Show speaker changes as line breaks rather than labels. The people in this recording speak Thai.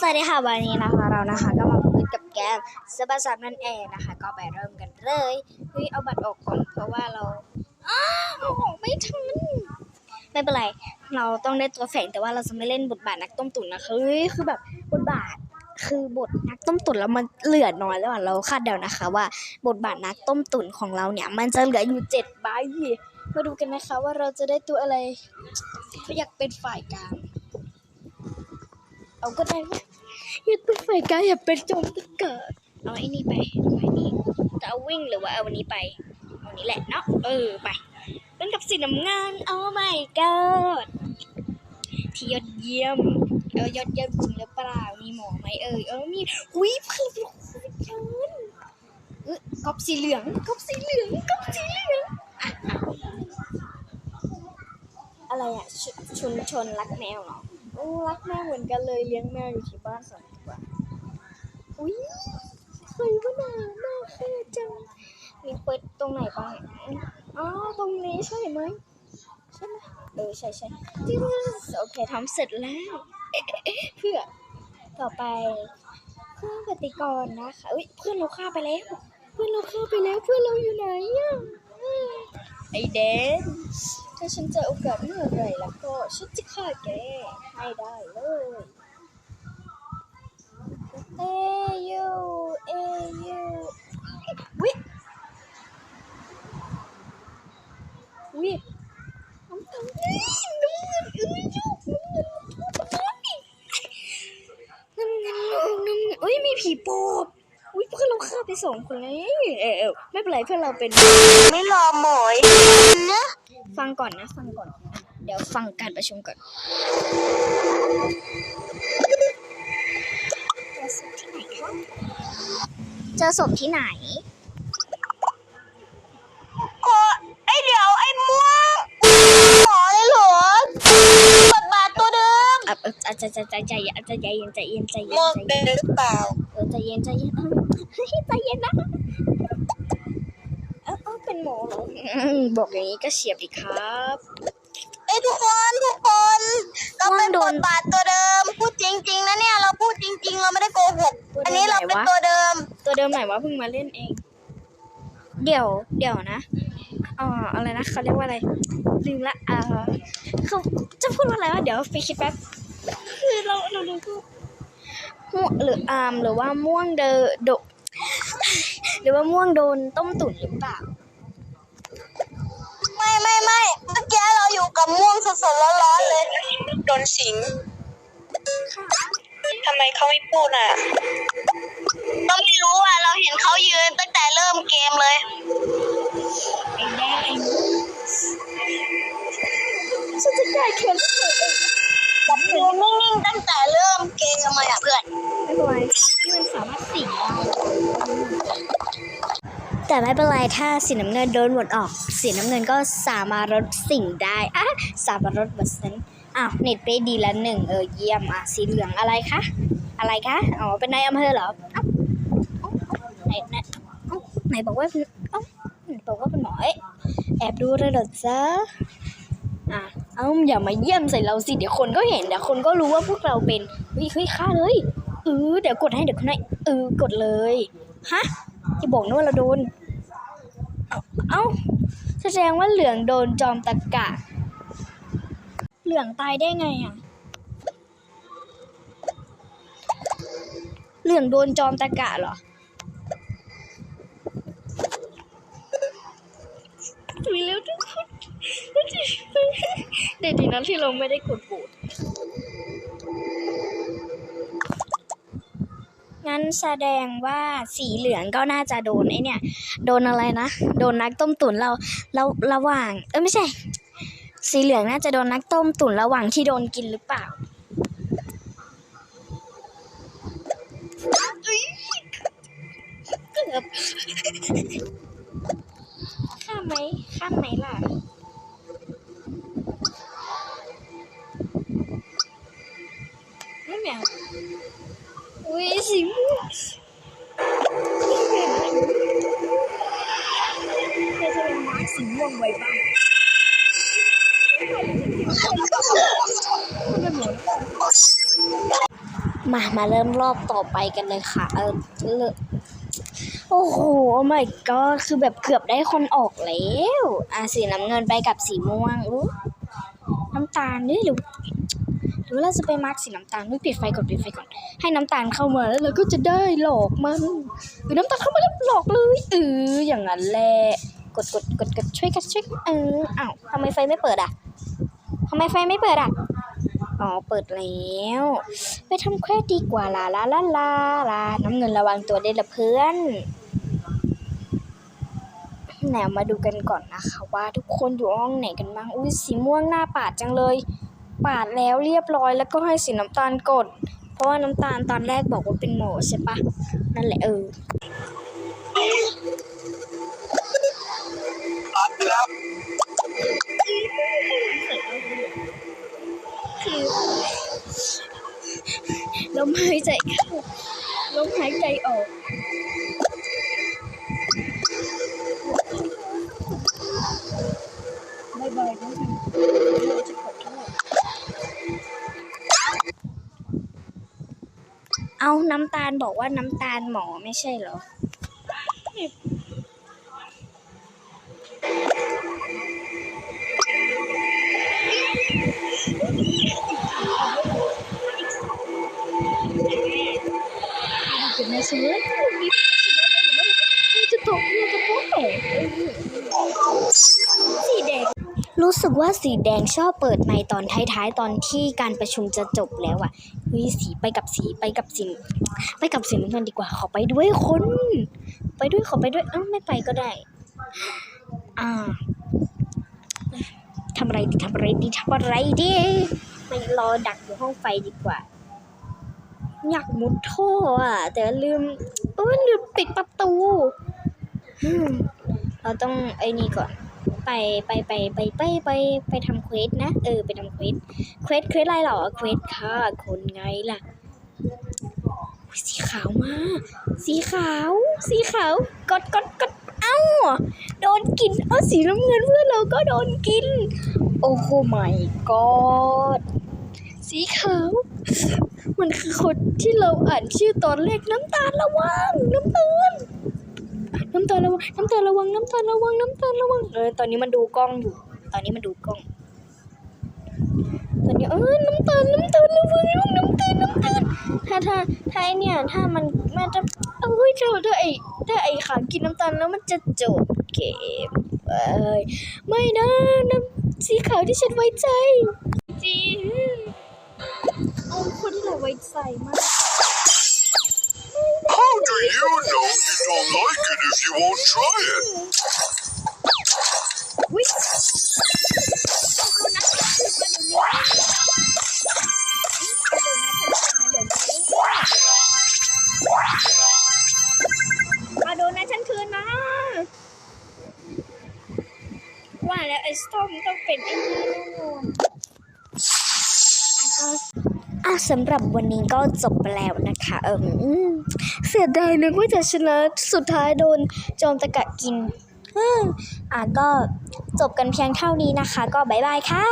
สวัสดีค่ะวันนี้นะคะเรานะคะก็มาพูดกับแกมสบาซับนั่นเองนะคะ ก็ไปเริ่มกันเลยเฮ้ยเอาบัตรออกก่อนเพราะว่าเราอ้าวออกไม่ทันไม่เป็นไร เราต้องได้ตัวแฝงแต่ว่าเราจะไม่เล่นบทบาทนักต้มตุ๋นนะคะเฮ้ยคือแบบบทบาทคือบทนักต้มตุ๋นแล้วมันเหลือน้อยแล้วเราคาดเดานะคะ ว่าบทบาทนักต้มตุ๋นของเราเนี่ย มันจะเหลืออยู่เจ็ดใบมาดูกันนะคะว่าเราจะได้ตัวอะไรอยากเป็นฝ่ายกลาง เอาก็ได้ไหมอยากเป็นฝ่กางอยากเป็นโจมตะเกิดเอาไอ้นี่ไปเอาไอ้นี่จะเอาวิ่งหรือว่าเอาวันนี้ไป เอานี้แหละเนาะเออไปเล่นกับสีน้ำงานโอ้ my god ที่ยอดเยี่ยมเออยอดเยี่ยมจริงหรือเปล่ามีหมอไหมเออเออมีหุยเพื่อนโคตรเอะเออกอบสีเหลืองกอบสีเหลืองกอบสีเหลืองอะไรอะชุชุมชนรักแมวเหรอ โอ้รักแมวเหมือนกันเลยเลี้ยงแมวอยู่ที่บ้านสองตัวอุ้ยใครวะน่าน่าเท่จังมีเปิดตรงไหนบ้างอ๋อตรงนี้ใช่ไหมใช่ไหมเออใช่ใช่โอเคทำเสร็จแล้วเพื่อต่อไปเครื่องปฏิกรณ์นะคะอุ้ยเพื่อนเราฆ่าไปแล้วเพื่อนเราฆ่าไปแล้วเพื่อนเราอยู่ไหนอะไอเดน ถ้าฉันเจอโอกาสเมื่อไหรแล้วก็ฉันจะฆ่าแกให้ได้เลยเอยูเอยูวิวิน้ำตาลเอ้ยน้ำเงินเอ้ยยูน้ำเงินน้ำเงินน้ำเงินน้ำเงินเอ้ยมีผีปอบอุ้ยเพื่อนเราฆ่าไป สองคนเลยเออเออไม่เป็นไรเพื่อนเราเป็น
ไม่รอหมอยนะ
ฟังก่อนนะฟังก่อน เดี๋ยวฟังการประชุมก่อนเจอศพที่ไหนคะเจอศพที่ไหน
โอ้ไอเดี๋ยวไอม่วงหมอเลยเหรอบทบาทตัวเดิม
อะเออใจใจใจใจใจเย็นใจเย็นใจเย็นใจเย็น
ม่วง
ใจ
เป็
เย็น
นหรือเปล่า
เออ ใจเย็นใจเย็นเออเฮ้ยใจเย็นนะเออเออเป็นหมอเหรออืมบอกอย่างนี้ก็เฉียบดีครับ
ไอยทุกคนทุกคน เราเป็น
ม่วงโด
บ
น
ทบาทตัวเดิม พูดจริง ๆ นะเนี่ยเราพูดจริง ๆ เราไม่ได้โกหก
ตัวเดิม
อันนี้เราเป็น
ไหนวะ
ตัวเดิม
ตัวเดิมไหนวะเพิ่งมาเล่นเอง เดี๋ยวเดี๋ยวนะอ่าอะไรนะเขาเรียกว่าอะไรลืมละอ่าเขาจะพูดว่าอะไรวะเดี๋ยวไปคิดแป๊บคือเราเราดูก็ ม่วงหรืออามหรือว่าม่วงเดอโดหรือว่าม่วงโดนต้มตุ๋นหรือเปล่า
ไม่ไม่ไม่เมื่อกี้เราอยู่กับม่วงสดๆร้อนๆเลย โดนสิงทำไมเขาไม่พูดอะ ก็ไม่รู้อะ เราเห็นเขายืนตั้งแต่เริ่มเกมเลย
ไอ้แดงไอ้ม่วงฉันจะแก้แค้นเธอเอง
แบบยืนนิ่งๆตั้งแต่เริ่ม เกมเลยอะเพื่อน
ไม่เป็นไรที่มันสามารถสิงได้แต่ไม่เป็นไรถ้าสีน้ำเงินโดนหมดออก สีน้ำเงินก็สามารถลดสิ่งได้อะสามารถลดเปอร์เซ็นต์อ้าวเน็ตไปดีละหนึ่งเออเยี่ยมอะสีเหลืองอะไรคะอะไรคะอ๋อเป็นนายอำเภอเหรอเอ้าเอ้าไหนไหนไหนบอกว่าเป็นอ้าไหนบอกว่าเป็นหมอเอ๊ะแอบดูเลยเหรอจ๊ะอะ เอ้าอย่ามาเยี่ยมใส่เราสิ เดี๋ยวคนก็เห็นเดี๋ยวคนก็รู้ว่าพวกเราเป็นเฮ้ยเฮ้ยฆ่าเลยเออเดี๋ยวกดให้เดี๋ยวคนให้เออกดเลยฮะจะบอกนะว่าเราโดน เอ้าเอ้าแสดงว่าเหลืองโดนจอมตะกะ เหลืองตายได้ไงอะเหลืองโดนจอมตะกะเหรอถุยแล้วทุกคน เด็ดดีนะที่เราไม่ได้กดโหวตงั้นแสดงว่าสีเหลืองก็น่าจะโดนไอเนี่ย โดนอะไรนะ โดนนักต้มตุ๋นเราเราระหว่าง เอ้ยไม่ใช่ สีเหลืองน่าจะโดนนักต้มตุ๋นระหว่างที่โดนกินหรือเปล่าเกือบข้ามไหมข้ามไหมล่ะ ไม่แมวอุ้ยสีม่วงเธอจะเป็นม้าสีม่วงไว้บ้างมันเป็นหมดมา มาเริ่มรอบต่อไปกันเลยค่ะ เออเลิกโอ้โห my god คือแบบเกือบได้คนออกแล้ว อะสีน้ำเงินไปกับสีม่วงอู้น้ำตาลนี่หรือหรือ เราจะไปมาร์กสีน้ำตาลไม่ปิดไฟก่อนปิดไฟก่อน ให้น้ำตาลเข้ามาแล้วเราก็จะได้หลอกมันหรือน้ำตาลเข้ามาแล้วหลอกเลยเอออย่างนั้นแหละกดกดกดกดช่วยกันช่วยเอออ้าวทำไมไฟไม่เปิดอะทำไมไฟไม่เปิดอะอ๋อเปิดแล้ว ไปทำแควดดีกว่าลาลาลาลาลาน้ำเงินระวังตัวได้ละเพื่อนแนวมาดูกันก่อนนะคะ ว่าทุกคนอยู่ห้องไหนกันบ้างอุ้ยสีม่วงหน้าปาดจังเลย ปาดแล้วเรียบร้อยแล้วก็ให้สีน้ำตาลกด เพราะว่าน้ำตาลตอนแรกบอกว่าเป็นหมอใช่ปะนั่นแหละเออคือลมหายใจเข้าลมหายใจออกบายบายนะ เอาน้ำตาลบอกว่าน้ำตาลหมอไม่ใช่เหรอเป็นในสวนจะตกเนี่ยจะตกแตกสีแดง รู้สึกว่าสีแดงชอบเปิดไมค์ตอนท้ายๆ ตอนที่การประชุมจะจบแล้วอะเฮ้ยสีไปกับสีไปกับสีไปกับสีน้ำเงินดีกว่า ขอไปด้วยคน ไปด้วยขอไปด้วยเอ้าไม่ไปก็ได้ อ่าทำอะไรดีทำอะไรดีทำอะไรดีไม่รอดักอยู่ห้องไฟดีกว่า อยากมุดท่ออะ แต่ลืมเออลืมปิดประตูเราต้องไอ้นี่ก่อน ไปไปไปไปไปไปไปทำเควสนะ เออไปทำเควสเควสเควสอะไรเหรอเควสค่ะคนไงล่ะสีขาวมา สีขาว สีขาวกดกดกดเอ้า โดนกิน เอ้าสีน้ำเงินเพื่อนเราก็โดนกิน โอ้โหไม่กอดสีขาว มันคือคนที่เราอ่านชื่อตอนแรกน้ำตาลระวังน้ำตาล น้ำตาลระวังน้ำตาลระวังน้ำตาลระวังน้ำตาลระวังเออตอนนี้มันดูกล้องอยู่ ตอนนี้มันดูกล้องตอนนี้เออน้ำตาลน้ำตาลระวังลูกน้ำตาลน้ำตาลถ้าถ้าถ้าไอเนี่ยถ้ามันมันจะเอ้ยถ้าถ้าไอถ้าไอขากินน้ำตาลแล้วมันจะจบเกมเอ้ยไม่นะน้ำสีขาวที่ฉันไว้ใจจริงเอาคนที่เราไว้ใจมาก
How do you know you don't like it if you won't try it?
อาโดนัทขึ้นมาโดนนมาเดี๋ยวนี้เอาโดนัทฉันคืนมาว่าแล้วไอ้สตอมต้องเป็นไอ้นี่แน่นอน อะสำหรับวันนี้ก็จบไปแล้วนะคะเออเสียดายนึกว่าจะชนะสุดท้ายโดนจอมตะกะกินอะก็จบกันเพียงเท่านี้นะคะ ก็บายบายค่ะ